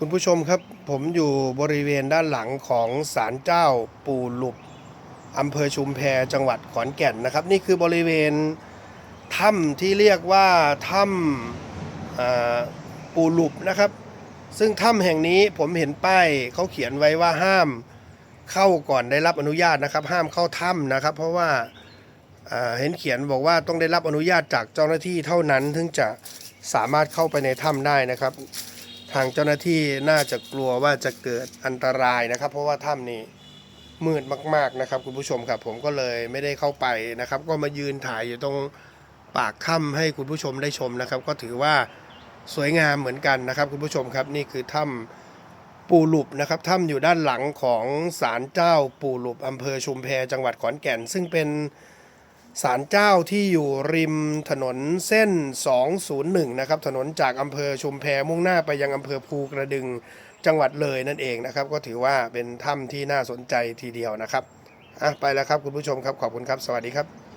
คุณผู้ชมครับ ผมอยู่บริเวณด้านหลังของศาลเจ้าปู่หลุบอำเภอชุมแพจังหวัดขอนแก่นนะครับ นี่คือบริเวณถ้ำที่เรียกว่าถ้ำปู่หลุบนะครับ ซึ่งถ้ำแห่งนี้ผมเห็นป้ายเขาเขียนไว้ว่าห้ามเข้าก่อนได้รับอนุญาตนะครับ ห้ามเข้าถ้ำนะครับ เพราะว่าเห็นเขียนบอกว่าต้องได้รับอนุญาตจากเจ้าหน้าที่เท่านั้นถึงจะสามารถเข้าไปในถ้ำได้นะครับ ทางเจ้าหน้าที่น่าจะกลัวว่าจะเกิดอันตรายนะครับ เพราะว่าถ้ำนี้มืดมาก ๆนะครับ คุณผู้ชมครับผมก็เลยไม่ได้เข้าไปนะครับ ก็มายืนถ่ายอยู่ตรงปากถ้ำให้คุณผู้ชมได้ชมนะครับ ก็ถือว่าสวยงามเหมือนกันนะครับ คุณผู้ชมครับนี่คือถ้ำปูหลุบนะครับถ้ำอยู่ด้านหลังของศาลเจ้าปูหลุบอำเภอชุมแพจังหวัดขอนแก่น ซึ่งเป็น ศาลเจ้าที่อยู่ริมถนนเส้น 201 นะครับ ถนนจากอำเภอชุมแพมุ่งหน้าไปยังอำเภอภูกระดึงจังหวัดเลยนั่นเองนะครับ ก็ถือว่าเป็นถ้ำที่น่าสนใจทีเดียวนะครับอะไปแล้วครับคุณผู้ชมครับขอบคุณครับ สวัสดีครับ